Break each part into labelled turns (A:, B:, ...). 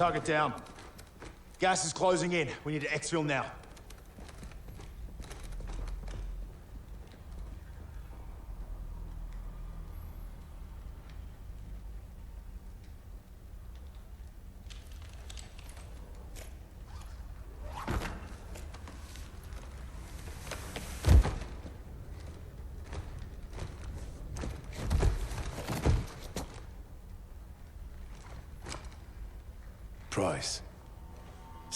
A: Target down. Gas is closing in. We need to exfil now.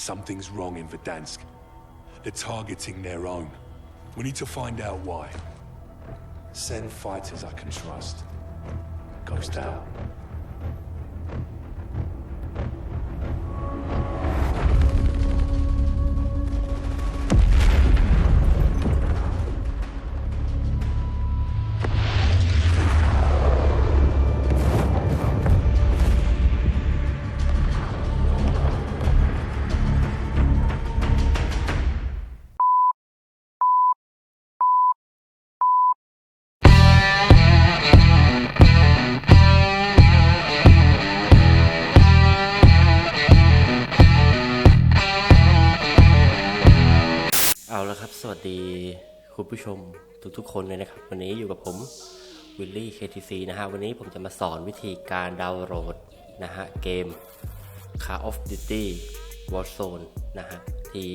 B: Something's wrong in Verdansk. They're targeting their own. We need to find out why. Send fighters I can trust. Ghost out..
C: สวัสดีคุณผู้ชมทุกๆ คนเลยนะครับ วันนี้อยู่กับผมวิลลี่ KTC นะฮะ วันนี้ผมจะมาสอนวิธีการดาวน์โหลดนะฮะ เกม Call of Duty Warzone นะฮะ ที่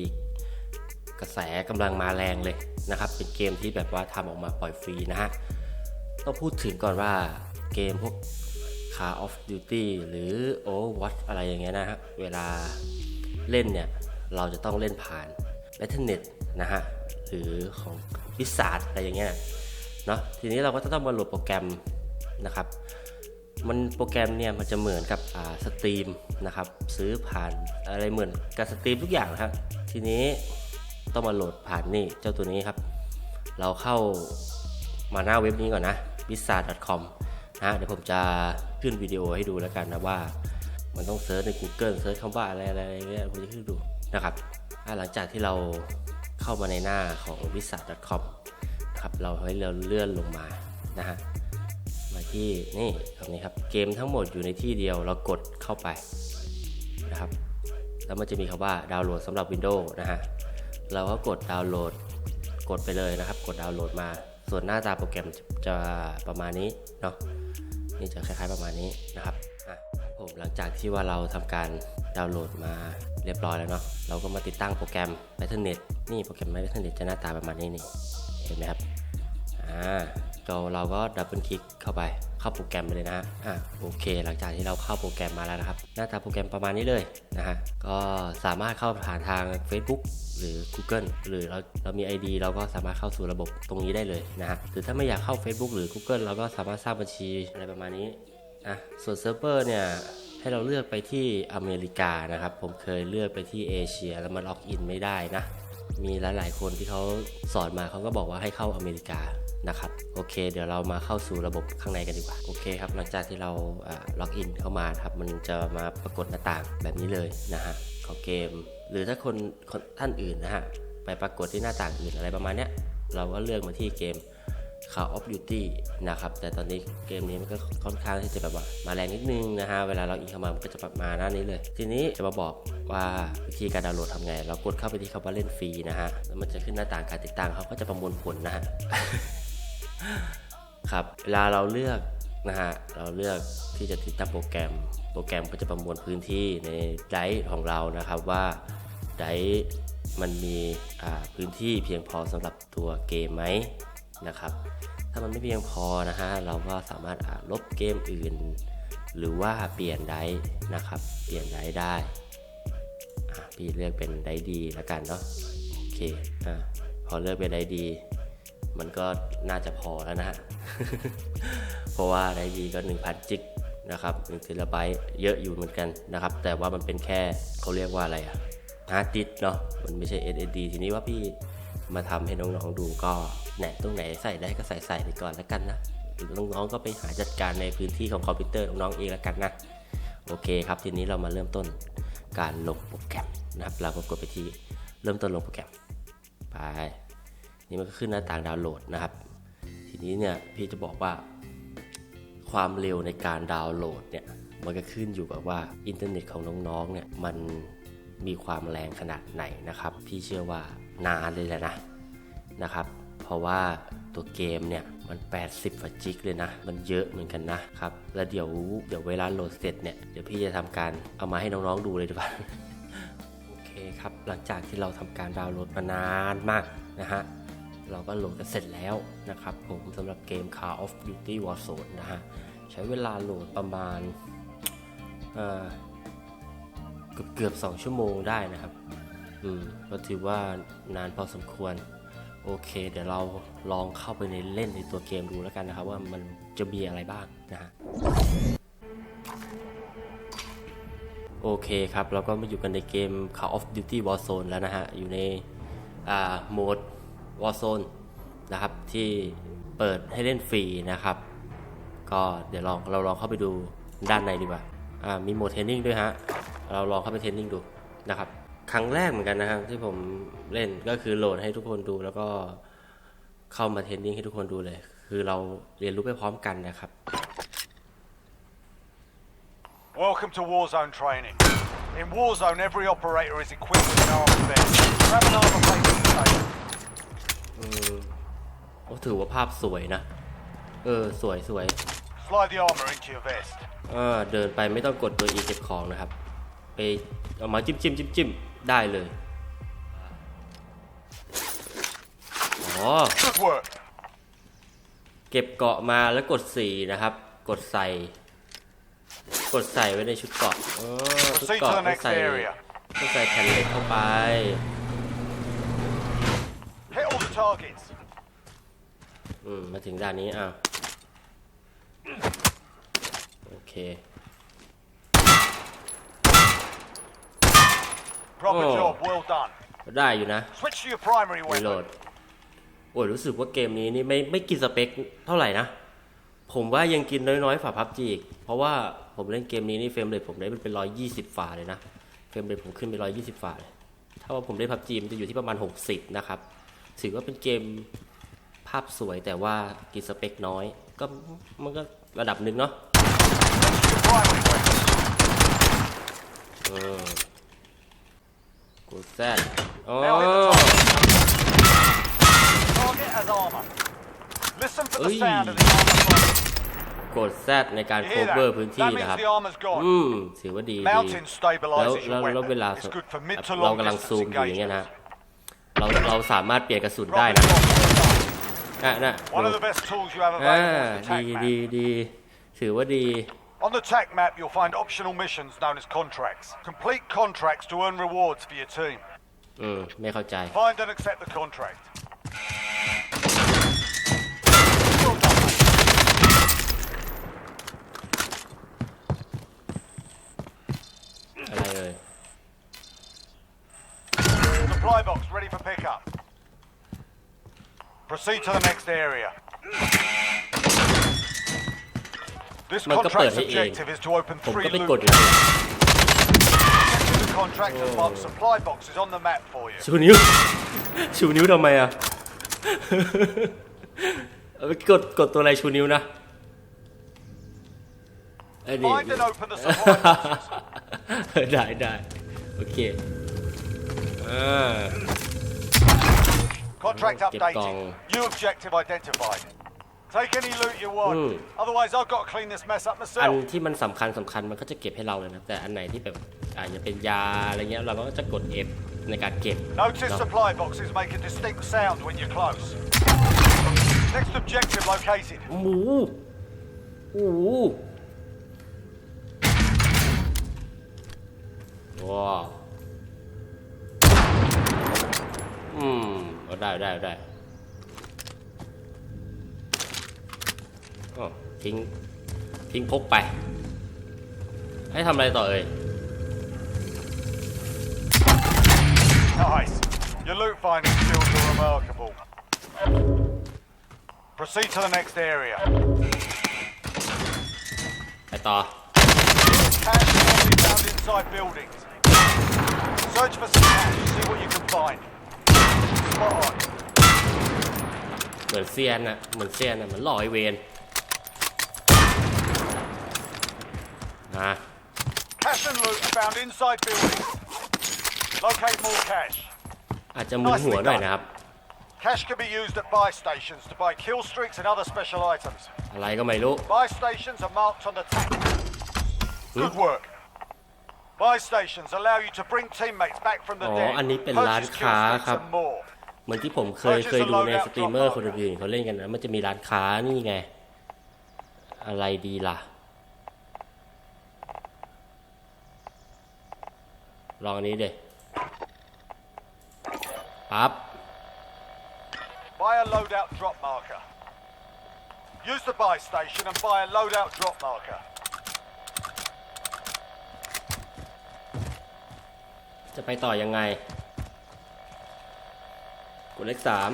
C: กระแสกำลังมาแรงเลยนะครับ เป็นเกมที่แบบว่าทำออกมาปล่อยฟรีนะฮะ ต้องพูดถึงก่อนว่าเกมพวก Call of Duty หรือ Overwatch อะไรอย่างเงี้ยนะฮะ เวลาเล่นเนี่ย เราจะต้องเล่นผ่าน Battle.net นะฮะือของวิสาดอะไรอย่างเงี้ยเนาะทีนี้เราก็จะต้องมาโหลดโปรแกรมนะครับ มันโปรแกรมเนี่ยมันจะเหมือนกับอ่าสตรีมนะครับ ซื้อผ่านอะไรเหมือนกับสตรีมทุกอย่างนะครับทีนี้ต้องมาโหลดผ่านนี่เจ้าตัวนี้ครับ เราเข้ามาหน้าเว็บนี้ก่อนนะ w i z a r c o m นะเดี๋ยวผมจะขึ้นวิดีโอให้ดูแล้วกันนะว่า มันต้องเซิร์ชใน Google เซิร์ชคำว่าอะไรอะไรเงี้ยผมจะขึ้นดูนะครับหลังจากที่เรา เข้ามาในหน้าของ w i z a r d c o m ครับเราให้เราเลื่อนลงมานะฮะมาที่นี่ตรงนี้ครับเกมทั้งหมดอยู่ในที่เดียวเรากดเข้าไปนะครับแล้วมันจะมีคำว่าดาวน์โหลดสำหรับ Windows นะฮะเราก็กดดาวน์โหลดกดไปเลยนะครับ กดดาวน์โหลดมา ส่วนหน้าตาโปรแกรมจะประมาณนี้เนาะนี่จะคล้ายๆประมาณนี้นะครับ ผมหลังจากที่ว่าเราทำการดาวน์โหลดมาเรียบร้อยแล้วเนาะเราก็มาติดตั้งโปรแกรม Battle.net นี่โปรแกรม Battle.net จะหน้าตาประมาณนี้นี่เห็นไหมครับอ่าก็เราก็ดับเบิลคลิกเข้าไปเข้าโปรแกรมไปเลยนะอ่าโอเค หลังจากที่เราเข้าโปรแกรมมาแล้วนะครับ หน้าตาโปรแกรมประมาณนี้เลยนะฮะก็สามารถเข้าผ่านทาง Facebook หรือ Google หรือเราเรามี ID เราก็สามารถเข้าสู่ระบบตรงนี้ได้เลยนะฮะหรือถ้าไม่อยากเข้า Facebook หรือ Google เราก็สามารถสร้างบัญชีอะไรประมาณนี้ อะส่วนเซิร์ฟเวอร์เนี่ยให้เราเลือกไปที่อเมริกานะครับ ผมเคยเลือกไปที่เอเชียแล้วมันล็อกอินไม่ได้นะ มีหลาย ๆ คนที่เขาสอนมาเขาก็บอกว่าให้เข้าอเมริกานะครับโอเค เดี๋ยวเรามาเข้าสู่ระบบข้างในกันดีกว่าโอเคครับหลังจากที่เราล็อกอินเข้ามาครับมันจะมาปรากฏหน้าต่างแบบนี้เลยนะฮะของเกม หรือถ้าคนคนท่านอื่นนะฮะไปปรากฏที่หน้าต่างอื่นอะไรประมาณเนี้ยเราก็เลือกมาที่เกม Call of Duty นะครับแต่ตอนนี้เกมนี้มันก็ค่อนข้างที่จะแบบว่ามาแรงนิดนึงนะฮะเวลาเราอินเข้ามามันก็จะแบบมาหน้านี้เลย ทีนี้จะมาบอกว่าวิธีการดาวน์โหลดทำไง เรากดเข้าไปที่คำว่าเล่นฟรีนะฮะแล้วมันจะขึ้นหน้าต่างการติดตั้งเขาก็จะประมวลผลนะฮะครับเวลาเราเลือกนะฮะเราเลือกที่จะติดตั้งโปรแกรม โปรแกรมก็จะประมวลพื้นที่ในไดรฟ์ของเรานะครับว่าไดรฟ์มันมีพื้นที่เพียงพอสำหรับตัวเกมไหม นะครับ ถ้ามันไม่เพียงพอนะฮะเราก็สามารถลบเกมอื่น หรือว่าเปลี่ยนไดนะครับ เปลี่ยนไดได้พี่เลือกเป็นไดดีแล้วกันเนาะโอเคอะพอเลือกเป็นไดดี มันก็น่าจะพอแล้วนะฮะเพราะว่าไดดีก็ 1,000 จิกนะครับ1เทราไบต์เยอะอยู่เหมือนกันนะครับ แต่ว่ามันเป็นแค่เขาเรียกว่าอะไรอะฮาร์ดดิสเนาะมันไม่ใช่ SSD ทีนี้ว่าพี่ มาทำให้น้องๆดูก็แหนตรงไหนใส่ได้ก็ใส่ใส่ไปก่อนแล้วกันนะน้องๆก็ไปหาจัดการในพื้นที่ของคอมพิวเตอร์น้องๆเองแล้วกันนะโอเคครับทีนี้เรามาเริ่มต้นการลงโปรแกรมนะครับ เราก็กดไปที่เริ่มต้นลงโปรแกรมไปนี่มันก็ขึ้นหน้าต่างดาวน์โหลดนะครับ ทีนี้เนี่ยพี่จะบอกว่า ความเร็วในการดาวน์โหลดเนี่ยมันก็ขึ้นอยู่กับว่าอินเทอร์เน็ตของน้องๆเนี่ยมันมีความแรงขนาดไหนนะครับ พี่เชื่อว่า นานเลยแหละนะนะครับ เพราะว่าตัวเกมเนี่ยมัน 80กว่าจิกเลยนะ มันเยอะเหมือนกันนะครับ แล้วเดี๋ยวเดี๋ยวเวลาโหลดเสร็จเนี่ยเดี๋ยวพี่จะทำการเอามาให้น้องๆดูเลยดีกว่าโอเคครับหลังจากที่เราทำการดาวน์โหลดมานานมากนะฮะเราก็โหลดกันเสร็จแล้วนะครับ ผมสำหรับเกม Call of Duty Warzone นะฮะใช้เวลาโหลดประมาณเอ่อเกือบเกือบสองชั่วโมงได้นะครับ อืมก็ถือว่านานพอสมควร โอเค เดี๋ยวเราลองเข้าไปในเล่นในตัวเกมดูแล้วกันนะครับ ว่ามันจะมีอะไรบ้างนะฮะโอเคครับ เราก็มาอยู่กันในเกม Call of Duty Warzone แล้วนะฮะ อยู่ในอ่าโหมด Warzone นะครับ ที่เปิดให้เล่นฟรีนะครับ ก็เดี๋ยวลองเราลองเข้าไปดูด้านในดีกว่าอ่ามีโหมดเทรนนิ่งด้วยฮะ เราลองเข้าไปเทรนนิ่งดูนะครับ ครั้งแรกเหมือนกันนะครับ ที่ผมเล่นก็คือโหลดให้ทุกคนดู แล้วก็เข้ามาเทรนนิ่งให้ทุกคนดูเลย คือเราเรียนรู้ไปพร้อมกันนะครับ
D: Welcome to Warzone training. In Warzone, every operator is equipped with an armor vest. Grab an armor plate from the table.
C: โอ้ถือว่าภาพสวยนะ เออ สวยสวย
D: Slide the armor into your vest.
C: เออเดินไปไม่ต้องกดตัว E เก็บของนะครับ ไปเอามาจิ้มจิ้มจิ้มจิ้ม ได้เลย อ๋อ
D: Good work.
C: เก็บเกาะมาแล้วกดสี่นะครับ กดใส่ กดใส่ไว้ในชุดเกาะอ๋อชุด
D: Proceed
C: เกาะ
D: to the
C: ต้อง
D: next
C: ใส่
D: area.
C: ต้องใส่แผ่นเหล็กเข้าไป
D: Hit all the targets.
C: อืม มาถึงด้านนี้อ้าวโอเค
D: Proper
C: Oh.
D: job. Well done.
C: ได้อยู่นะ
D: Switch to your primary
C: รีโหล
D: weapon.
C: ดโอ้ยรู้สึกว่าเกมนี้นี่ไม่ไม่กินสเปคเท่าไหร่นะ ผมว่ายังกินน้อยๆฝ่าพับจีอีก เพราะว่าผมเล่นเกมนี้นี่เฟรมเรทผมได้เป็นร้อยยี่สิบฝ่าเลยนะ เฟรมเรทผมขึ้นไปร้อยยี่สิบฝ่าเลย ถ้าว่าผมเล่นพับจีมันจะอยู่ที่ประมาณหกสิบนะครับ ถือว่าเป็นเกมภาพสวยแต่ว่ากินสเปคน้อย ก็มันก็ระดับหนึ่งเนาะ
D: Your primary weapon.
C: เออ กูแซดอ๋อ
D: Now hit the target. Target as armor. Listen for the
C: Oi.
D: sound of the armor plate.
C: กดแซดในการ
D: You hear
C: cover
D: that?
C: พื้นที่
D: That
C: นะ
D: means
C: ครับ
D: the armor's
C: อื
D: gone.
C: มถือว่าดีดี
D: Mounting
C: แล้ว
D: stabilizes
C: แล้ว
D: your
C: แล้วเว
D: weapon.
C: ลา
D: It's good for mid to
C: เรา
D: long
C: กำลัง
D: distance
C: ซูมอยู่อย่างเงี้ยนะ
D: engagements.
C: เราเราสามารถเปลี่ยนกระสุนได้
D: Proper
C: นะ
D: job. Well done.
C: น่ะน่ะ
D: One of the best tools you have
C: อ่า
D: available is the
C: ดี
D: TAC
C: ดี
D: map.
C: ดี ถือว่าดี
D: On the TAC map, you'll find optional missions known as contracts. Complete contracts to earn rewards for your team.
C: อืม ไม่เข้าใจ
D: Find and accept the contract. Well done, mate.
C: อะไรเอ่ย
D: Supply box ready for pickup. Proceed to the next area.
C: มันก็เปิด
D: contract's
C: ให้เอง
D: objective is to open
C: ผม
D: three
C: ก็ไป
D: loot
C: กดอยู่
D: Enter the contract and mark supply boxes on the map for you.
C: ชูนิ้วชูนิ้วทำไมอะเอาไปกดกดตัวอะไรชูนิ้วนะไอ้นี่
D: Find and open the supply boxes.
C: ได้ได้โอเคอ่า
D: Contract
C: Get
D: updated.
C: gong.
D: New objective identified. Take any loot you want.
C: Mm.
D: Otherwise, I've got to clean this mess up
C: อัน
D: myself.
C: ที่มันสำคัญสำคัญมันก็จะเก็บให้เราเลยนะแต่อันไหนที่แบบอาจจะเป็นยาอะไรเงี้ยเราก็จะกด F ในการเก็บ
D: Notice
C: เนอะ
D: supply boxes make a distinct sound when you're close. Next objective located.
C: หมูโอ้โหว้าวอืมเอาได้ได้ได้ ทิ้ง ทิ้งพกไป ให้ทำอะไรต่อเอ่ย
D: Nice. Your loot finding skills are remarkable. Proceed to the next area.
C: ไปต่อ
D: Cash can be found inside buildings. Search for some cash. See what you can find. Spot on.
C: เหมือนเซียนอะเหมือนเซียนอะเหมือนหล่อไอเวน อ่
D: Cash and loot are found inside buildings. Locate more cash.
C: อาจจะมึนหัวหน่อยนะครับ
D: Cash can be used at buy stations to buy kill streaks and other special items.
C: อะไรก็ไม่รู้
D: Buy stations are marked on the tactic. Good work. Buy stations allow you to bring teammates back from the
C: อ๋อ
D: dead.
C: อันนี้เป็นร้าน
D: purchase
C: ค้า
D: kill streaks
C: ครับ
D: and more.
C: เหมือนที่ผมเคยเคยดูในสตรีมเมอร์คนอื่นๆเขาเล่นกันนะ มันจะมีร้านค้านี่ไง อะไรดีล่ะ ลองอันนี้เด็ปั๊บ
D: Buy a loadout drop marker. Use the buy station and buy a loadout drop marker.
C: จะไปต่อยังไง กดเลขสาม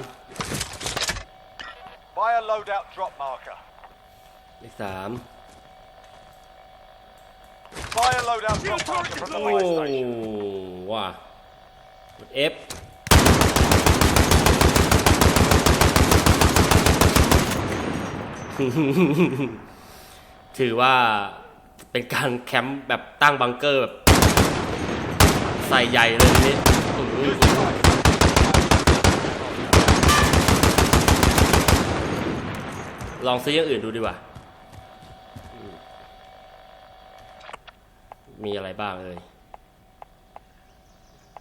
D: Buy a loadout drop marker.
C: เลขสาม
D: Buy a loadout drop marker from the
C: โอ้
D: buy station.
C: ว่ะกด F ถือว่าเป็นการแคมป์แบบตั้งบังเกอร์แบบใส่ใหญ่เลยทีนี่อื้อหือ
D: Use the buy station.
C: ลองซื้ออย่างอื่นดูดีกว่าอืม มีอะไรบ้างเอ่ย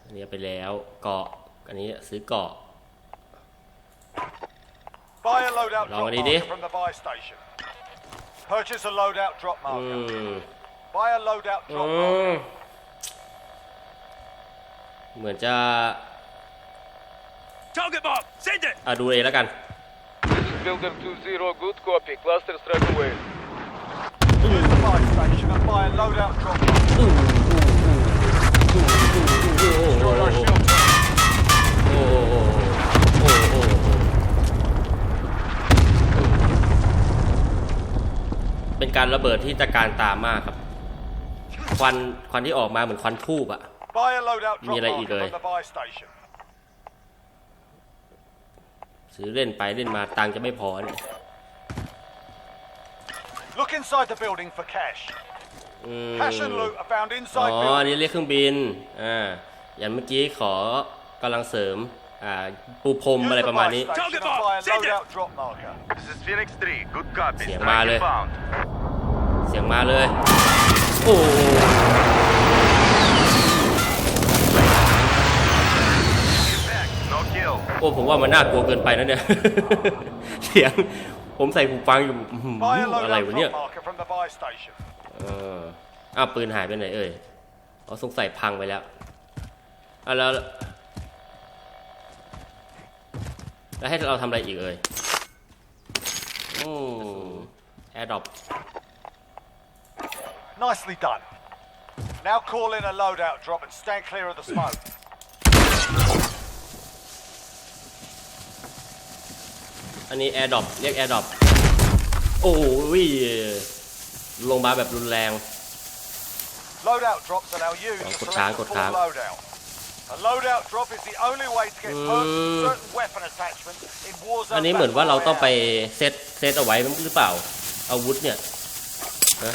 C: อันนี้เอาไปแล้วเกาะ อันนี้ซื้อเกาะ
D: Buy a loadout
C: Long
D: drop
C: one, Edie.
D: marker from the buy station. Purchase a loadout drop
C: อื
D: marker.
C: ม
D: Buy a loadout
C: อื
D: drop
C: ม
D: marker.
C: เหมือนจะ
A: Target mark! Send it!
C: อะดูเองแล้วกัน
E: Builder 2-0, good copy. Cluster strike away.
D: Use the buy station and buy a loadout drop marker. Destroy our shield.
C: โอ้โหโอ้โหโอ้โหเป็นการระเบิดที่ตะการตามากครับ ควันควันที่ออกมาเหมือนควันทูบอะ
D: Buy a loadout drop
C: Mira,
D: marker
C: Igor.
D: from the buy station.
C: ซื้อเล่นไปเล่นมาตังค์จะไม่พอเนี่ย
D: Look inside the building for cash.
C: อืม
D: Cash and loot are found
C: อ๋
D: inside
C: ออัน
D: buildings.
C: นี้เรียกเครื่องบิน อ่า อย่างเมื่อกี้ขอกำลังเสริม อ่า ปูพรม
D: Use
C: อะไร
D: the
C: ประมาณ
D: buy
C: นี้
D: station
A: Target
D: and
A: mark.
D: buy a
A: Send it.
D: loadout drop marker.
F: This is Phoenix 3. Good copy.
C: Sia
F: Strike
C: male.
F: inbound.
C: เสียงมาเลย โอ้
F: Back. No kill.
C: โอ้ผมว่ามันน่ากลัวเกินไปนะเนี่ย เสียง ผมใส่หูฟังอยู่อื้อหือ
D: Buy a
C: อะไร
D: loadout
C: วะเนี่ย
D: drop marker from the buy station.
C: เอออ้าวปืนหายไปไหนเอ่ยอ๋อสงสัยพังไปแล้วอะแล้ว แล้วให้เราทำอะไรอีกเอ่ยอืมแอร์ดรอป
D: Nicely done. Now call in a loadout drop and stand clear of the smoke.
C: อันนี้แอร์ดรอปเรียกแอร์ดรอปโอ้ยลงมาแบบรุนแรง
D: Loadout drops allow you
C: Oh,
D: to
C: good
D: select
C: time,
D: a
C: good
D: full
C: time.
D: loadout. A loadout drop is the only way to get perks
C: Mm.
D: and certain weapon attachments in Warzone
C: อันนี้เหมือน
D: Battle
C: ว่าเราต้องไป
D: Royale.
C: เซตเซตเอาไว้หรือเปล่า อาวุธเนี่ยฮะ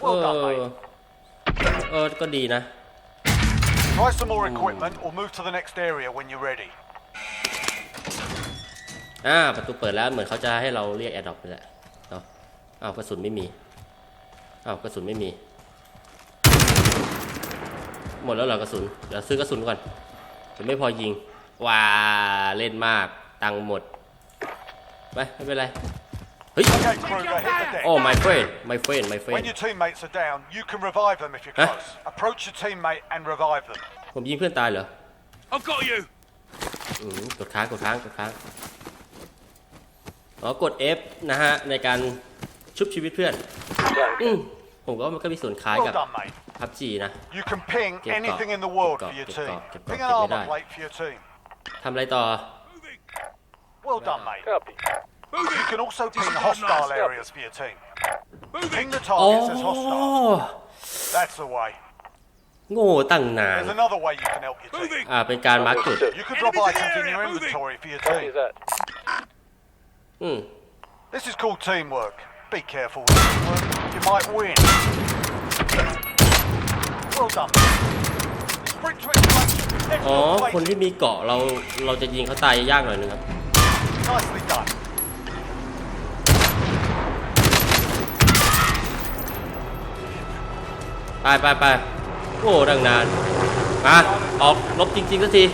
C: เอ
D: Well done,
C: อ
D: mate.
C: เออก็ดีนะ
D: Try some more equipment or move to the next area when you're ready.
C: อ่าประตูเปิดแล้วเหมือนเขาจะให้เราเรียกแอร์ดรอปนี่แหละเนาะอ้าวกระสุนไม่มีอ้าวกระสุนไม่มี หมดแล้วเหรอกระสุนเดี๋ยวซื้อกระสุนก่อนจะไม่พอยิงว้าเล่นมากตังค์หมดไปไม่เป็นไรเฮ้ย
D: Okay, Kruger, hit the deck.
C: โอ้ my friend my friend my friend
D: When your teammates are down, you can revive them if you're
C: Huh?
D: close. Approach your teammate and revive them.
C: ผมยิงเพื่อนตายเหรอ
A: I've got you!
C: อืมกดค้างกดค้างกดค้าง อ๋อกด F นะฮะ ในการชุบชีวิตเพื่อน อืมผมก็ว่ามันก็มีส่วนคล้าย
D: Well
C: กับ
D: done, mate.
C: พับจีนะ
D: You can ping
C: Get
D: anything
C: got,
D: in the world
C: get
D: for your
C: got,
D: team.
C: get got, get
D: Ping
C: got,
D: an
C: get
D: armor
C: that.
D: plate for your team.
C: ทำอะไรต่อ
A: Moving!
D: Well done, mate.
E: Copy.
D: You
A: Moving!
D: can also ping
A: Disregard
D: hostile
A: last.
D: areas for your team.
A: Moving!
D: Ping the
C: อ๋อ
D: targets as hostile. That's the way.
C: โง่ตั้งนาน
D: There's another way you can help your team.
A: Moving!
C: อ่า เป็นการมาร์กจุด
D: You can drop
A: Enemies in
D: items in
A: area,
D: your
A: moving.
D: inventory for your
E: Copy
D: team.
E: that.
C: อืม
D: This is called teamwork. Be careful with teamwork. You might win. Well done. Sprint to extraction. Head
C: อ๋อ
D: to your
C: คน
D: base.
C: ที่มีเกาะเราเราจะยิงเขาตายยากหน่อยนึงครับ
D: Nicely done.
C: ไปไปไปโอ้ดังนาน มา ออกลบจริงๆสักที